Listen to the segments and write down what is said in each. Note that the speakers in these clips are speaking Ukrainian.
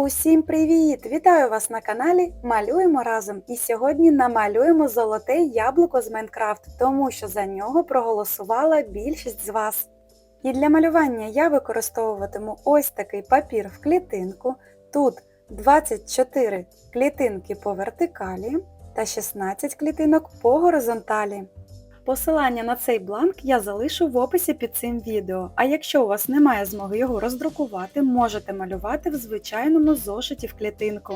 Усім привіт! Вітаю вас на каналі Малюємо разом. І сьогодні намалюємо золоте яблуко з Майнкрафт, тому що за нього проголосувала більшість з вас. І для малювання я використовуватиму ось такий папір в клітинку. Тут 24 клітинки по вертикалі та 16 клітинок по горизонталі. Посилання на цей бланк я залишу в описі під цим відео, а якщо у вас немає змоги його роздрукувати, можете малювати в звичайному зошиті в клітинку.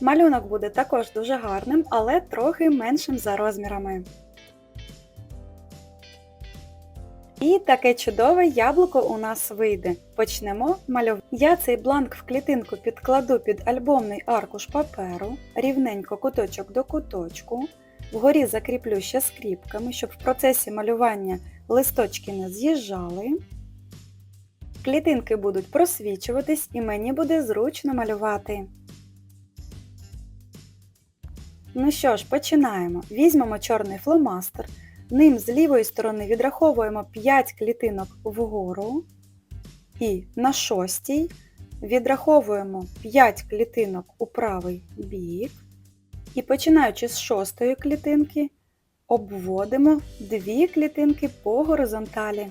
Малюнок буде також дуже гарним, але трохи меншим за розмірами. І таке чудове яблуко у нас вийде. Почнемо малювати. Я цей бланк в клітинку підкладу під альбомний аркуш паперу, рівненько куточок до куточку. Вгорі закріплю ще скріпками, щоб в процесі малювання листочки не з'їжджали. Клітинки будуть просвічуватись і мені буде зручно малювати. Ну що ж, починаємо. Візьмемо чорний фломастер. Ним з лівої сторони відраховуємо 5 клітинок вгору. І на шостій відраховуємо 5 клітинок у правий бік. І починаючи з шостої клітинки, обводимо дві клітинки по горизонталі.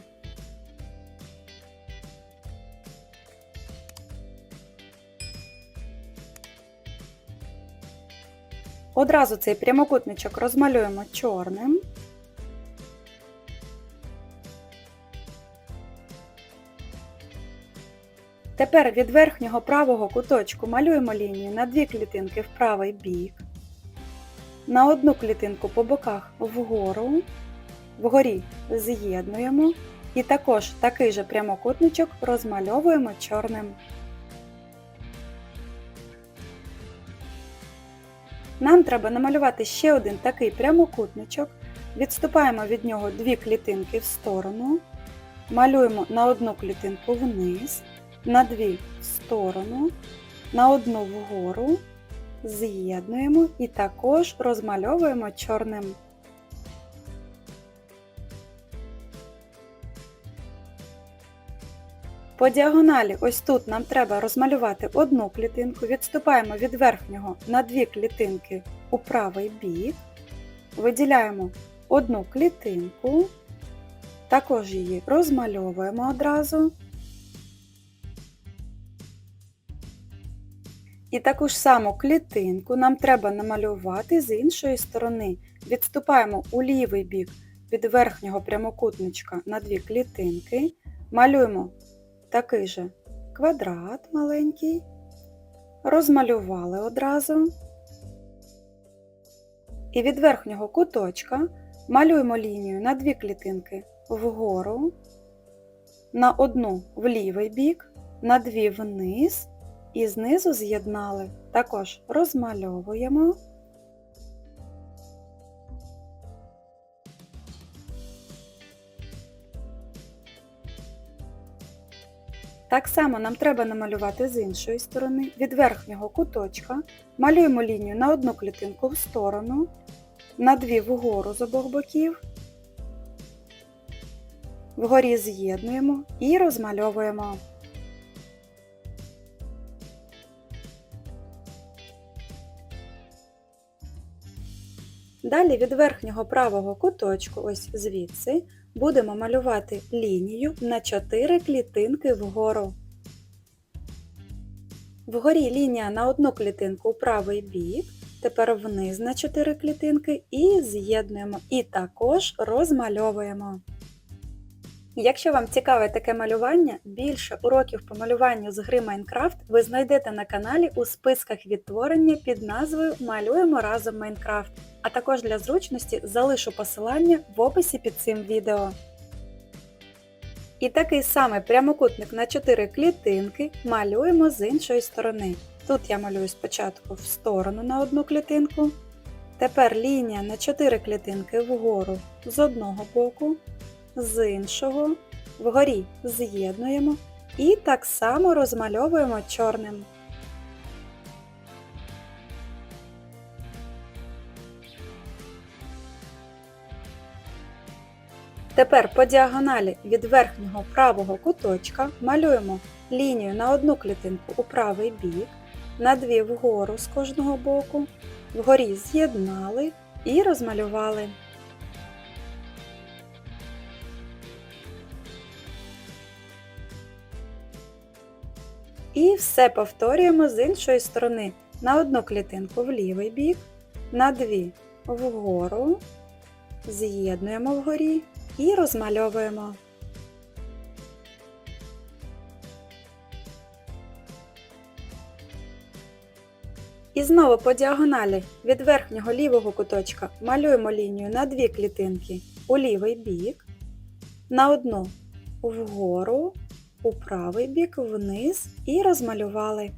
Одразу цей прямокутничок розмалюємо чорним. Тепер від верхнього правого куточку малюємо лінію на дві клітинки в правий бік на одну клітинку по боках вгору, вгорі з'єднуємо. І також такий же прямокутничок розмальовуємо чорним. Нам треба намалювати ще один такий прямокутничок, відступаємо від нього дві клітинки в сторону, малюємо на одну клітинку вниз, на дві в сторону, на одну вгору з'єднуємо і також розмальовуємо чорним. По діагоналі ось тут нам треба розмалювати одну клітинку, відступаємо від верхнього на дві клітинки у правий бік, виділяємо одну клітинку, також її розмальовуємо одразу. І таку ж саму клітинку нам треба намалювати з іншої сторони. Відступаємо у лівий бік від верхнього прямокутничка на дві клітинки, малюємо такий же квадрат маленький, розмалювали одразу. І від верхнього куточка малюємо лінію на дві клітинки вгору, на одну в лівий бік, на дві вниз і знизу з'єднали. Також розмальовуємо. Так само нам треба намалювати з іншої сторони, від верхнього куточка, малюємо лінію на одну клітинку в сторону, на дві вгору з обох боків, вгорі з'єднуємо і розмальовуємо. Далі від верхнього правого куточку, ось звідси, будемо малювати лінію на 4 клітинки вгору. Вгорі лінія на одну клітинку у правий бік, тепер вниз на 4 клітинки і з'єднуємо. І також розмальовуємо. Якщо вам цікаве таке малювання, більше уроків по малюванню з гри Майнкрафт ви знайдете на каналі у списках відтворення під назвою Малюємо разом Майнкрафт, а також для зручності залишу посилання в описі під цим відео. І такий самий прямокутник на 4 клітинки малюємо з іншої сторони. Тут я малюю спочатку в сторону на одну клітинку. Тепер лінія на 4 клітинки вгору з одного боку з іншого, вгорі з'єднуємо і так само розмальовуємо чорним. Тепер по діагоналі від верхнього правого куточка малюємо лінію на одну клітинку у правий бік, на дві вгору з кожного боку, вгорі з'єднали і розмалювали. І все повторюємо з іншої сторони на одну клітинку в лівий бік, на дві вгору, з'єднуємо вгорі і розмальовуємо. І знову по діагоналі від верхнього лівого куточка малюємо лінію на дві клітинки у лівий бік, на одну вгору, у правий бік, вниз і розмалювали.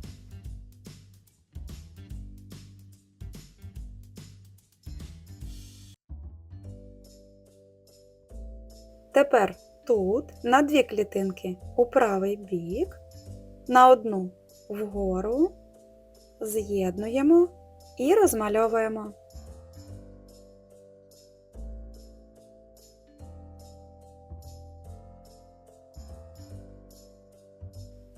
Тепер тут на дві клітинки у правий бік, на одну вгору, з'єднуємо і розмальовуємо.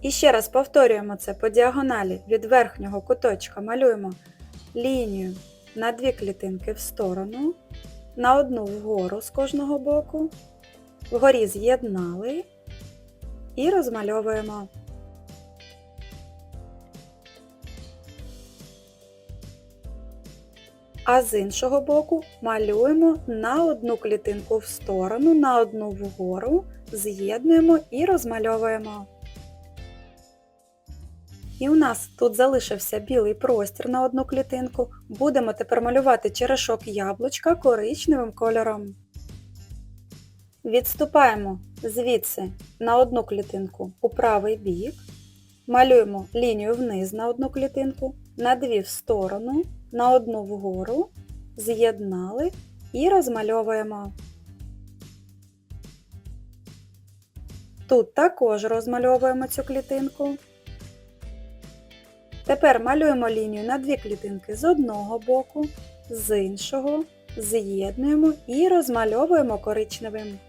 І ще раз повторюємо це по діагоналі від верхнього куточка малюємо лінію на дві клітинки в сторону, на одну вгору з кожного боку, вгорі з'єднали і розмальовуємо. А з іншого боку малюємо на одну клітинку в сторону, на одну вгору, з'єднуємо і розмальовуємо. І у нас тут залишився білий простір на одну клітинку. Будемо тепер малювати черешок яблучка коричневим кольором. Відступаємо звідси на одну клітинку у правий бік. Малюємо лінію вниз на одну клітинку, на дві в сторону, на одну вгору, з'єднали і розмальовуємо. Тут також розмальовуємо цю клітинку. Тепер малюємо лінію на дві клітинки з одного боку, з іншого, з'єднуємо і розмальовуємо коричневим.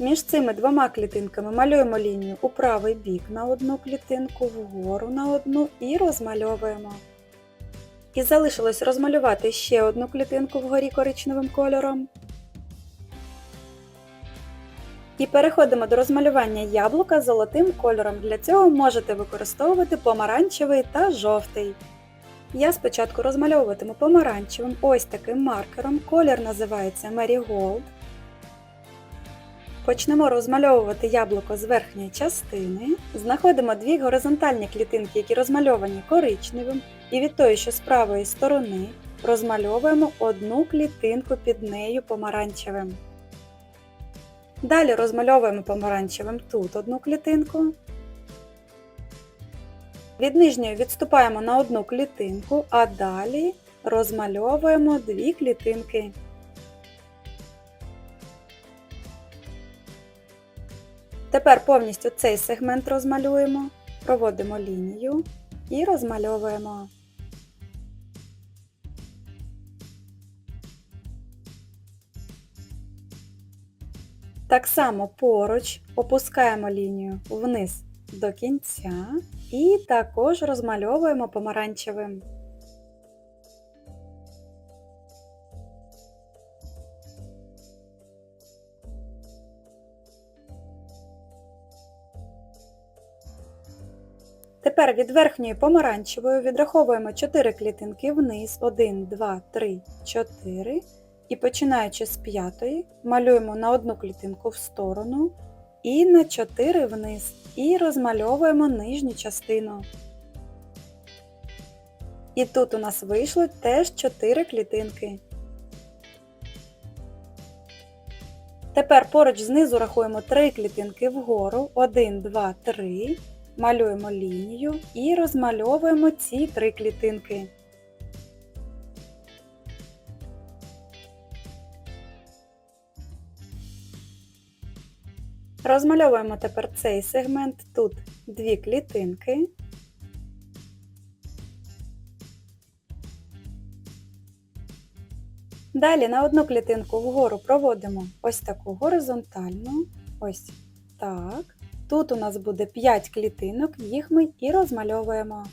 Між цими двома клітинками малюємо лінію у правий бік на одну клітинку, вгору на одну і розмальовуємо. І залишилось розмалювати ще одну клітинку вгорі коричневим кольором. І переходимо до розмалювання яблука золотим кольором. Для цього можете використовувати помаранчевий та жовтий. Я спочатку розмальовуватиму помаранчевим ось таким маркером. Колір називається Marigold. Почнемо розмальовувати яблуко з верхньої частини. Знаходимо дві горизонтальні клітинки, які розмальовані коричневим, і від тої, що з правої сторони, розмальовуємо одну клітинку під нею помаранчевим. Далі розмальовуємо помаранчевим тут одну клітинку. Від нижньої відступаємо на одну клітинку, а далі розмальовуємо дві клітинки. Тепер повністю цей сегмент розмалюємо, проводимо лінію і розмальовуємо. Так само поруч опускаємо лінію вниз до кінця і також розмальовуємо помаранчевим. Тепер від верхньої помаранчевої відраховуємо 4 клітинки вниз, 1, 2, 3, 4. І починаючи з п'ятої, малюємо на одну клітинку в сторону і на 4 вниз. І розмальовуємо нижню частину. І тут у нас вийшло теж 4 клітинки. Тепер поруч знизу рахуємо 3 клітинки вгору, 1, 2, 3. Малюємо лінію і розмальовуємо ці 3 клітинки. Розмальовуємо тепер цей сегмент, тут дві клітинки. Далі на одну клітинку вгору проводимо ось таку горизонтальну, ось так. Тут у нас буде 5 клітинок, їх ми і розмальовуємо.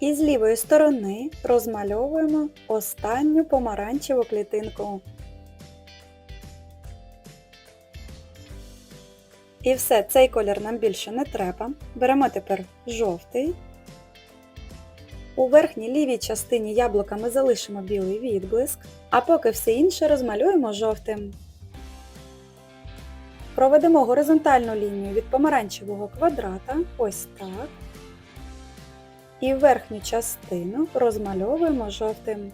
І з лівої сторони розмальовуємо останню помаранчеву клітинку. І все, цей колір нам більше не треба. Беремо тепер жовтий. У верхній лівій частині яблука ми залишимо білий відблиск, а поки все інше розмалюємо жовтим. Проведемо горизонтальну лінію від помаранчевого квадрата, ось так. І верхню частину розмальовуємо жовтим.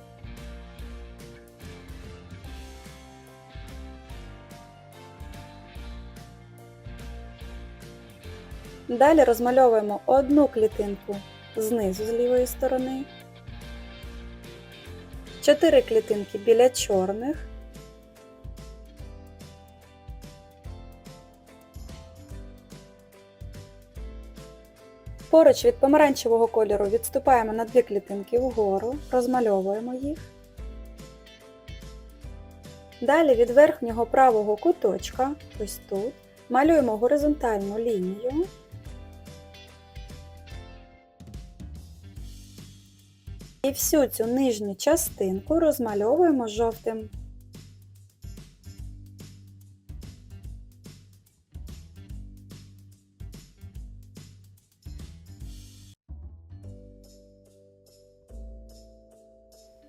Далі розмальовуємо одну клітинку знизу з лівої сторони, 4 клітинки біля чорних, Поруч від помаранчевого кольору відступаємо на дві клітинки вгору, розмальовуємо їх. Далі від верхнього правого куточка, ось тут, малюємо горизонтальну лінію. І всю цю нижню частинку розмальовуємо жовтим.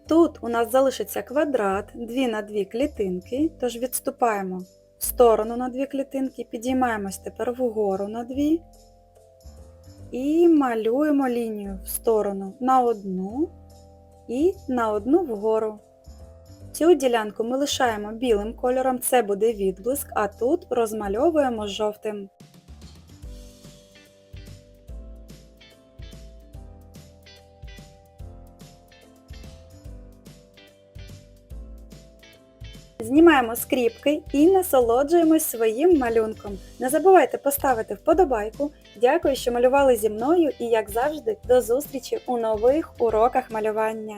Тут у нас залишиться квадрат 2 на 2 клітинки, тож відступаємо в сторону на 2 клітинки, підіймаємось тепер вгору на 2 і малюємо лінію в сторону на одну і на одну вгору. Цю ділянку ми лишаємо білим кольором, це буде відблиск, а тут розмальовуємо жовтим. Знімаємо скріпки і насолоджуємось своїм малюнком. Не забувайте поставити вподобайку. Дякую, що малювали зі мною і, як завжди, до зустрічі у нових уроках малювання.